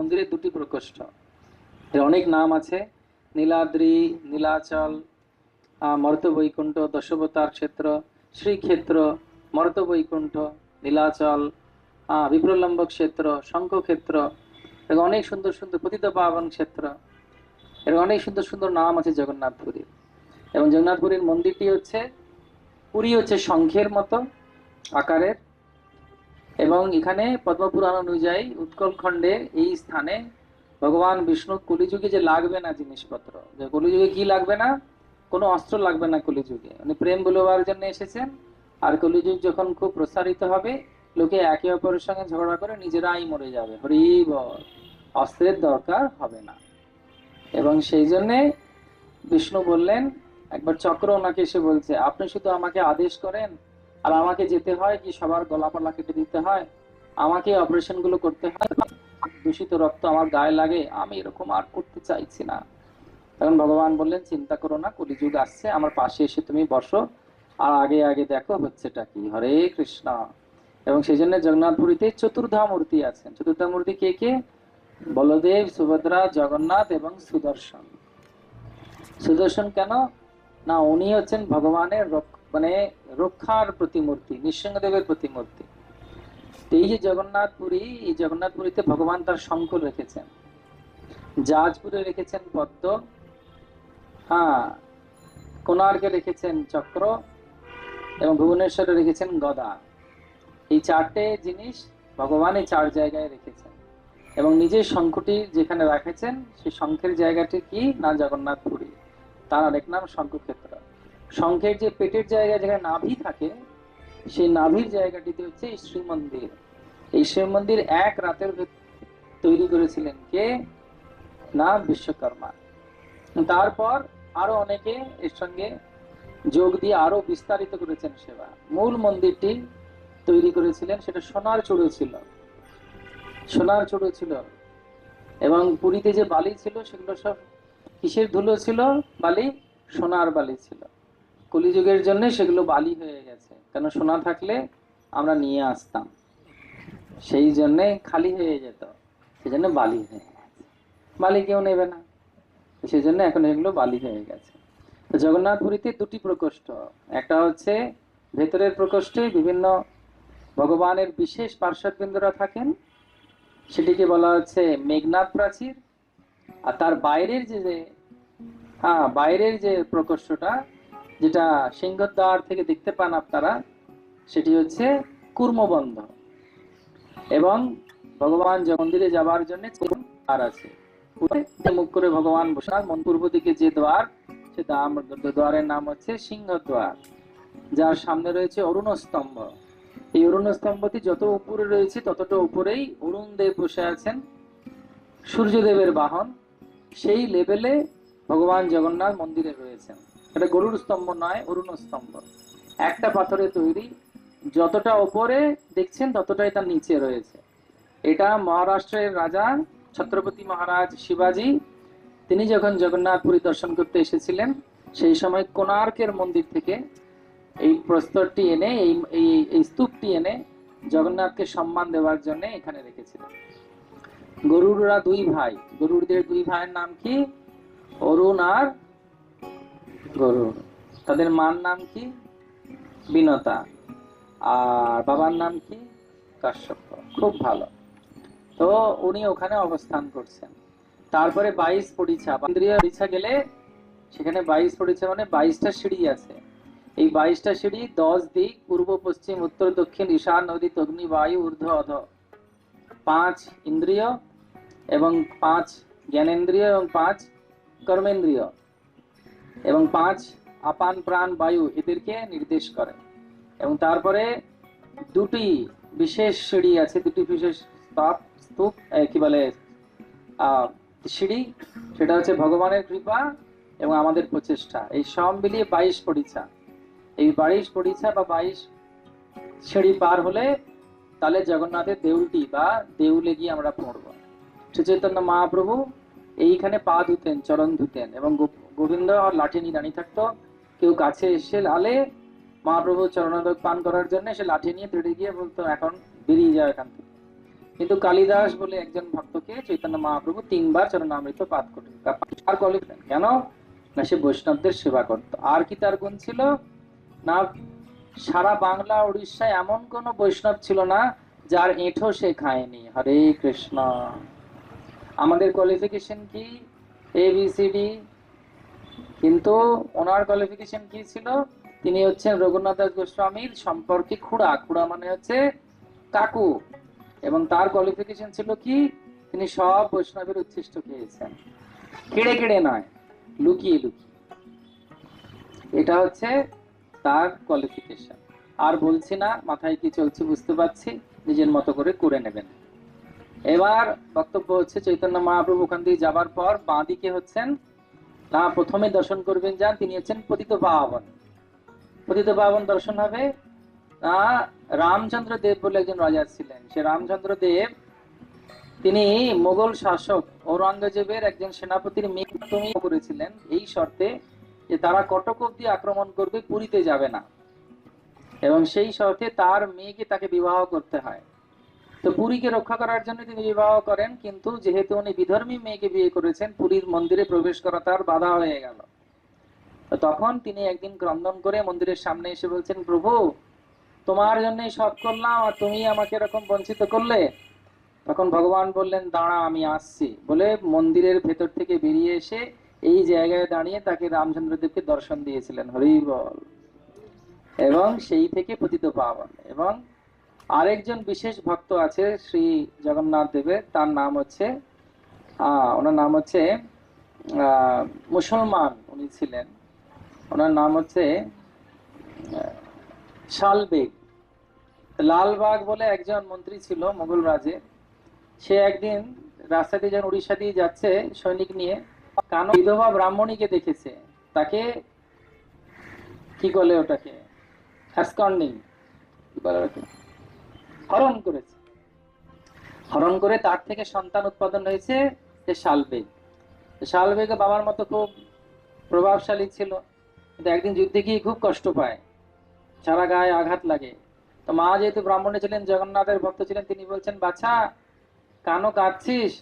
মন্দিরে দুটি প্রকোষ্ঠ। এর অনেক নাম আছে নীলাদ্রি নীলাচল আহ, মর্ত বৈকুণ্ঠ দশবতার ক্ষেত্র শ্রীক্ষেত্র মর্ত বৈকুণ্ঠ নীলাচল বিপ্রলম্ব ক্ষেত্র শঙ্খ ক্ষেত্র এরকম অনেক সুন্দর সুন্দর পতিত পাবন ক্ষেত্র। এর অনেক সুন্দর সুন্দর নাম আছে জগন্নাথপুরীর। এবং জগন্নাথপুরীর মন্দিরটি হচ্ছে পুরী হচ্ছে শঙ্খের মতো আকারের। এবং এখানে পদ্মপুরাণ অনুযায়ী উৎকল খণ্ডের এই স্থানে ভগবান বিষ্ণু কলিযুগে যে লাগবে না জিনিসপত্র, যে কলিযুগে কি লাগবে না? কোনো অস্ত্র লাগবে না কলিযুগে। উনি প্রেম বলবার জন্য এসেছেন। আর কলিযুগ যখন খুব প্রসারিত হবে, লোকে একে অপরের সঙ্গে ঝগড়া করে নিজেরাই মরে যাবে। হরি বল, অস্ত্রের দরকার হবে না। এবং সেই জন্যে বিষ্ণু বললেন, একবার চক্র ওনাকে এসে বলছে, আপনি শুধু আমাকে আদেশ করেন আর আমাকে যেতে হয় কি সবার গলাপালা কেটে দিতে হয়? আমাকে অপারেশনগুলো করতে হয়? দূষিত রক্ত আমার গায়ে লাগে, আমি এরকম আর করতে চাইছি না। তখন ভগবান বললেন, চিন্তা করো না, কলিযুগ আসছে, আমার পাশে এসে তুমি বসো। আর আগে আগে দেখো হচ্ছেটা কি? হরে কৃষ্ণ। এবং সেই জন্য জগন্নাথপুরীতে চতুর্ধা মূর্তি আছেন। চতুর্ধা মূর্তি কে কে? বলদেব, সুভদ্রা, জগন্নাথ এবং সুদর্শন। সুদর্শন কেন? না, উনি হচ্ছেন ভগবানের রক- মানে রক্ষার প্রতিমূর্তি, নৃসিংহদেবের প্রতিমূর্তি। এই যে জগন্নাথপুরী, এই জগন্নাথপুরীতে ভগবান তার শঙ্খ রেখেছেন। জাজপুরে রেখেছেন পদ্ম। হ্যাঁ কোণার্কে রেখেছেন চক্র এবং ভুবনেশ্বরে রেখেছেন গদা। এই চারটে জিনিস ভগবান এই চার জায়গায় রেখেছেন। এবং নিজের শঙ্খটি যেখানে রেখেছেন, সেই শঙ্খের জায়গাটি কি? না জগন্নাথপুরী। তার আরেক নাম শঙ্খক্ষেত্র। শঙ্খের যে পেটের জায়গায় যেখানে নাভি থাকে, সেই নাভির জায়গাটিতে হচ্ছে এই শ্রীমন্দির এই শ্রীমন্দির এক রাতের তৈরি করেছিলেন কে? না, বিশ্বকর্মা। তারপর আরও অনেকে এর সঙ্গে যোগ দিয়ে আরও বিস্তারিত করেছেন সেবা। মূল মন্দিরটি তৈরি করেছিলেন, সেটা সোনার চূড়ো ছিল। সোনার চূড়ো ছিল। এবং পুরীতে যে বালি ছিল, সেগুলো সব কিসের ধুলো ছিল? বালি সোনার বালি ছিল। কলিযুগের জন্য সেগুলো বালি হয়ে গেছে। কেন সোনা থাকলে আমরা নিয়ে আসতাম। সেই জন্যে খালি হয়ে যেত। সেই জন্য বালি হয়ে গেছে। বালি কেউ নেবে না। সেই জন্য এখন এগুলো বালি হয়ে গেছে। তো জগন্নাথপুরীতে দুটি প্রকোষ্ঠ। একটা হচ্ছে ভেতরের প্রকোষ্ঠে বিভিন্ন ভগবানের বিশেষ পার্শ্ববৃন্দরা থাকেন। সেটিকে বলা হচ্ছে মেঘনাথ প্রাচীর। আর তার বাইরের যে হ্যাঁ বাইরের যে প্রকোষ্ঠটা যেটা সিংহদ্বার থেকে দেখতে পান আপনারা, সেটি হচ্ছে কুর্মবন্ধ। এবং ভগবান যে মন্দিরে যাবার জন্য দ্বার আছে। মুখ করে ভগবান বসে মন পূর্ব দিকে যে দ্বার, সে দ্বারের নাম হচ্ছে সিংহদ্বার, যার সামনে রয়েছে অরুণ স্তম্ভ এই অরুণ স্তম্ভটি যত উপরে রয়েছে, ততটা উপরেই অরুণদেব বসে আছেন। সূর্যদেবের বাহন। সেই লেভেলে ভগবান জগন্নাথ মন্দিরে রয়েছেন। এটা গরুর স্তম্ভ নয়, অরুণ স্তম্ভ। একটা পাথরে তৈরি, যতটা ওপরে দেখছেন ততটাই তার নিচে রয়েছে। এটা মহারাষ্ট্রের রাজা ছত্রপতি মহারাজ শিবাজি। তিনি যখন জগন্নাথপুরী দর্শন করতে এসেছিলেন, সেই সময় কোণার্কের মন্দির থেকে এই প্রস্তরটি এনে, এই, এই- এই স্তূপটি এনে জগন্নাথকে সম্মান দেওয়ার জন্য এখানে রেখেছিলেন। গরুররা দুই ভাই। গরুরদের দুই ভাইয়ের নাম কি? অরুণ আর গরুর। তাদের মার নাম কি? বিনতা। আর বাবার নাম কি? কাশ্যপ। খুব ভালো। তো উনি ওখানে অবস্থান করছেন। তারপরে বাইশ পরিছা ইন্দ্রিয় পরিছা গেলে সেখানে বাইশ পরিছা মানে বাইশটা সিঁড়ি আছে। এই বাইশটা সিঁড়ি দশ দিক, পূর্ব, পশ্চিম, উত্তর, দক্ষিণ, ঈশান, নদী অগ্নি বায়ু, ঊর্ধ্ব, অধ। পাঁচ ইন্দ্রিয় এবং পাঁচ জ্ঞানেন্দ্রিয় এবং পাঁচ কর্মেন্দ্রিয় এবং পাঁচ আপান প্রাণ বায়ু এদেরকে নির্দেশ করে। এবং তারপরে দুটি বিশেষ সিঁড়ি আছে, দুটি বিশেষ স্তূপ স্তূপ কি বলে সিঁড়ি, সেটা হচ্ছে ভগবানের কৃপা এবং আমাদের প্রচেষ্টা। এই সব মিলিয়ে বাইশ পরিচা এই বাইশ পরিচা বা বাইশ সিঁড়ি পার হলে তাহলে জগন্নাথের দেউলটি বা দেউলে গিয়ে আমরা পড়ব। শ্রী চৈতন্য মহাপ্রভু এইখানে পা ধুতেন, চরণ ধুতেন এবং গোবিন্দ আর লাঠি নিয়ে দাঁড়িয়ে থাকতো। কেউ কাছে এসে আলে মহাপ্রভু চরণাদক পান করার জন্য সে লাঠি নিয়ে তেড়ে গিয়ে বলতো, এখন বেরিয়ে যাও এখান থেকে। কিন্তু কালিদাস বলে একজন ভক্তকে চৈতন্য মহাপ্রভু তিনবার চরণামৃত আর কলিলেন কেন? না, সে বৈষ্ণবদের সেবা করত। আর কি তার গুণ ছিল? না, সারা বাংলা উড়িষ্যায় এমন কোন বৈষ্ণব ছিল না যার এঁঠো সে খায়নি। হরে কৃষ্ণ। আমাদের কোয়ালিফিকেশন কি? এ বি সি ডি কিন্তু ওনার কোয়ালিফিকেশন কি ছিল? তিনি হচ্ছেন রঘুনাথ দাস গোস্বামীর সম্পর্কে খুড়া। খুড়া মানে হচ্ছে কাকু। এবং তার কোয়ালিফিকেশন ছিল কি? তিনি সব বৈষ্ণবের উচ্ছিষ্ট খেয়েছেন। কেড়ে কেড়ে নয়, লুকিয়ে লুকিয়ে। এটা হচ্ছে তার কোয়ালিফিকেশন আর বলছি না, মাথায় কি চলছে বুঝতে পারছি? নিজের মতো করে করে নেবেন। এবার বক্তব্য হচ্ছে চৈতন্য মহাপ্রভু ওখান দিয়ে যাবার পর বাঁ দিকে হচ্ছেন। না প্রথমে দর্শন করবেন যান, তিনি হচ্ছেন পতিত পাবন পতিত পাবন দর্শন হবে। না রামচন্দ্র দেব বলে একজন রাজা ছিলেন। সে রামচন্দ্র দেব, তিনি মোগল শাসক ঔরঙ্গজেবের একজন সেনাপতির মেয়ে করেছিলেন। এই শর্তে যে তারা কটক অব্দি আক্রমণ করবে, পুরীতে যাবে না। এবং সেই শর্তে তার মেয়েকে তাকে বিবাহ করতে হয়। তো পুরীকে রক্ষা করার জন্য তিনি বিবাহ করেন, কিন্তু যেহেতু উনি বিধর্মী মেয়েকে বিয়ে করেছেন, পুরীর মন্দিরে প্রবেশ করা তার বাধা হয়ে গেল। তখন তিনি একদিন ক্রন্দন করে মন্দিরের সামনে এসে বলছেন, প্রভু, তোমার জন্যই সব করলাম আর তুমি আমাকে এরকম বঞ্চিত করলে? তখন ভগবান বললেন, দাঁড়া, আমি আসছি। বলে মন্দিরের ভেতর থেকে বেরিয়ে এসে এই জায়গায় দাঁড়িয়ে তাকে রামচন্দ্রদেবকে দর্শন দিয়েছিলেন। হরি বল। এবং সেই থেকে পতিত পাবন এবং আরেকজন বিশেষ ভক্ত আছে শ্রী জগন্নাথ দেবের, তার নাম হচ্ছে ওনার নাম হচ্ছে মুসলমান উনি ছিলেন। ওনার নাম হচ্ছে শালবেগ। লালবাগ বলে একজন মন্ত্রী ছিল মোগল রাজে। সে একদিন রাস্তা দিয়ে যখন উড়িষ্যা দিয়ে যাচ্ছে সৈনিক নিয়ে, কানো বিধবা ব্রাহ্মণীকে দেখেছে। তাকে কি বলে ওটাকে? হ্যাসকন্ডিং কি বলে ওটাকে? হরণ করেছে। হরণ করে তার থেকে সন্তান উৎপাদন হয়েছে সে শালবেগ শালবেগ বাবার মতো খুব প্রভাবশালী ছিল, কিন্তু একদিন যুদ্ধে গিয়ে খুব কষ্ট পায়। সারা গায়ে আঘাত লাগে। তো মা যেহেতু ব্রাহ্মণে ছিলেন, জগন্নাথের ভক্ত ছিলেন, তিনি বলছেন, বাছা কানো কাঁদছিস?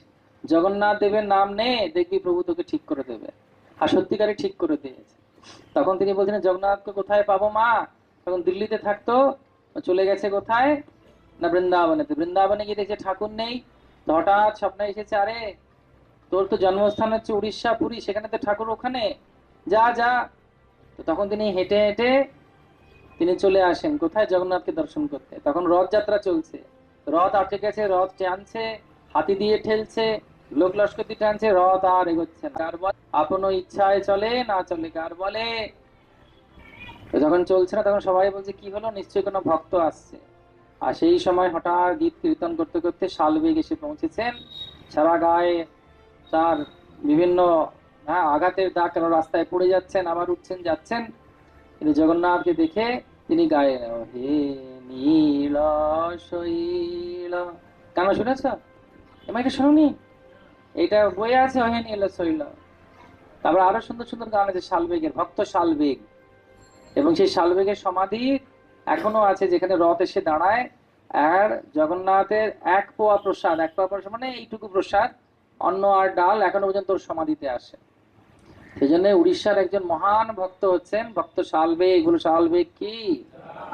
জগন্নাথ দেবের নাম নে, দেখবি প্রভু তোকে ঠিক করে দেবে। আর সত্যিকারে ঠিক করে দিয়েছে। তখন তিনি বলছেন, জগন্নাথকে কোথায় পাবো মা? তখন দিল্লিতে থাকতো, চলে গেছে কোথায়? না বৃন্দাবনেতে বৃন্দাবনে গিয়ে দেখছে ঠাকুর নেই, তো হঠাৎ স্বপ্নে এসেছে, আরে তোর তো জন্মস্থান হচ্ছে উড়িষ্যা, পুরী, সেখানে তো ঠাকুর ওখানে। যা যা। তো তখন তিনি হেঁটে হেঁটে তিনি চলে আসেন, কোথায়? জগন্নাথকে দর্শন করতে। তখন রথযাত্রা চলছে। রথ আটকে গেছে, রথ টানছে, হাতি দিয়ে ঠেলছে, লোক লস্কর দিয়ে টানছে, রথ আর এগোচ্ছে না। কার বলে? আপন ইচ্ছায় চলে, না চলে, কার বলে? যখন চলছে না, তখন সবাই বলছে, কি হলো? নিশ্চয়ই কোনো ভক্ত আসছে। আর সেই সময় হঠাৎ গীত কীর্তন করতে করতে শালবেগ এসে পৌঁছেছেন। সারা গায়ে তার বিভিন্ন হ্যাঁ আঘাতের দাগ কেন রাস্তায় পড়ে যাচ্ছেন, আবার উঠছেন, যাচ্ছেন। কিন্তু জগন্নাথকে দেখে তিনি গায়ে হে নীল শৈল। কেন শুনেছ? এমন এটা শুনুনি? এটা বইয়ে আছে, হে নীল শৈল। তারপর আরও সুন্দর সুন্দর গান আছে শালবেগের, ভক্ত শালবেগ। এবং সেই শালবেগের সমাধি এখনও আছে যেখানে রথ এসে দাঁড়ায়। আর জগন্নাথের এক পোয়া প্রসাদ, এক পোয়া প্রসাদ মানে এইটুকু প্রসাদ, অন্ন আর ডাল এখনও পর্যন্ত সমাধিতে আসে। সেই জন্য উড়িষ্যার একজন মহান ভক্ত হচ্ছেন, ভক্ত সালবে এগুলো সালবে কি?